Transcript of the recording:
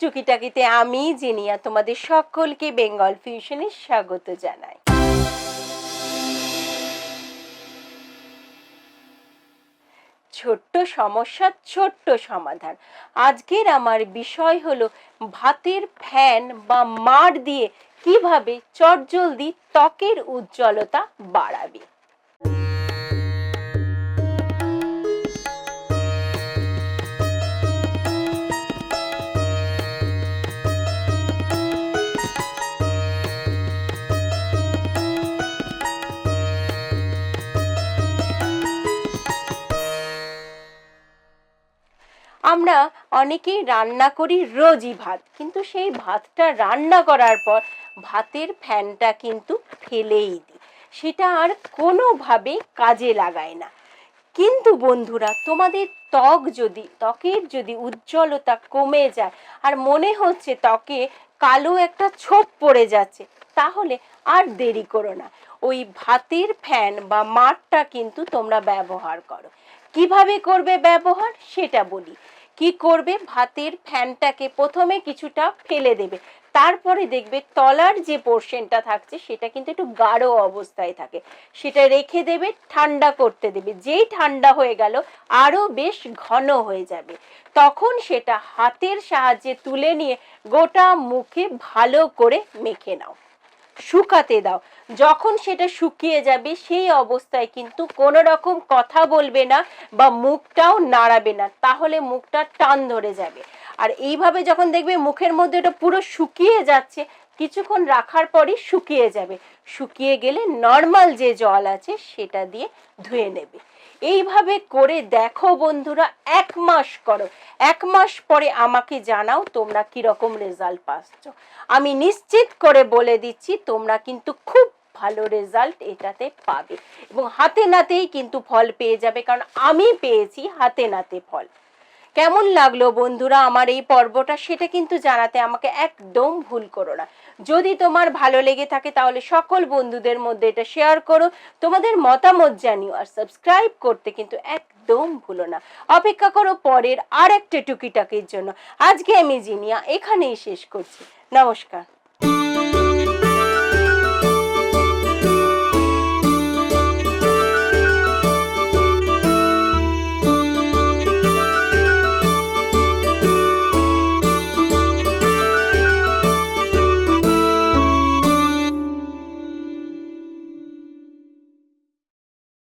টুকিটাকিতে আমি, জিনিয়া, তোমাদের সকলকে বেঙ্গল ফিউশনে স্বাগত জানাই। ছোট্ট সমস্যা, ছোট্ট সমাধান। আজকের আমার বিষয় হলো ভাতের ফ্যান বা মাড় দিয়ে কীভাবে চটজলদি ত্বকের উজ্জ্বলতা বাড়াবে। আমরা অনেকেই রান্না করি রোজই ভাত, কিন্তু সেই ভাতটা রান্না করার পর ভাতের ফ্যানটা কিন্তু ফেলেই দিই। সেটা আর কোনোভাবে কাজে লাগায় না। কিন্তু বন্ধুরা, তোমাদের ত্বক যদি, ত্বকের যদি উজ্জ্বলতা কমে যায় আর মনে হচ্ছে ত্বকে কালো একটা ছোপ পড়ে যাচ্ছে, তাহলে আর দেরি করো না। ওই ভাতের ফ্যান বা মাঠটা কিন্তু তোমরা ব্যবহার করো। কীভাবে করবে ব্যবহার সেটা বলি। কি করবে? ভাতের ফ্যানটাকে প্রথমে কিছুটা ফেলে দেবে। তারপরে দেখবে তলার যে পোর্শনটা থাকছে, সেটা কিন্তু একটু গাঢ় অবস্থায় থাকে। সেটা রেখে দেবে, ঠান্ডা করতে দেবে। যেই ঠান্ডা হয়ে গেল আরও বেশ ঘন হয়ে যাবে। তখন সেটা হাতের সাহায্যে তুলে নিয়ে গোটা মুখে ভালো করে মেখে নাও। শুকাতে দাও। যখন সেটা শুকিয়ে যাবে, সেই অবস্থায় কিন্তু কোনো রকম কথা বলবে না বা মুখটাও নাড়াবে না। তাহলে মুখটা টান ধরে যাবে। আর এইভাবে যখন দেখবে মুখের মধ্যে ওটা পুরো শুকিয়ে যাচ্ছে, কিছুক্ষণ রাখার পরই শুকিয়ে যাবে। শুকিয়ে গেলে নর্মাল যে জল আছে, সেটা দিয়ে ধুয়ে নেবে। এইভাবে করে দেখো বন্ধুরা, এক মাস করো। এক মাস পরে আমাকে জানাও তোমরা কীরকম রেজাল্ট পাচ্ছ। আমি নিশ্চিত করে বলে দিচ্ছি, তোমরা কিন্তু খুব ভালো রেজাল্ট এটাতে পাবে। এবং হাতে নাতেই কিন্তু ফল পেয়ে যাবে, কারণ আমি পেয়েছি হাতে নাতে ফল। কেমন লাগল বন্ধুরা আমার এই পর্বটা সেটা কিন্তু জানাতে আমাকে একদম ভুল করো না। যদি তোমার ভালো লেগে থাকে তাহলে সকল বন্ধুদের মধ্যে এটা শেয়ার করো। তোমাদের মতামত জানিও আর সাবস্ক্রাইব করতে কিন্তু একদম ভুলো না। অপেক্ষা করো পরের আর একটা টুকিটাকির জন্য। আজকে আমি জিনিয়া এখানেই শেষ করছি। নমস্কার।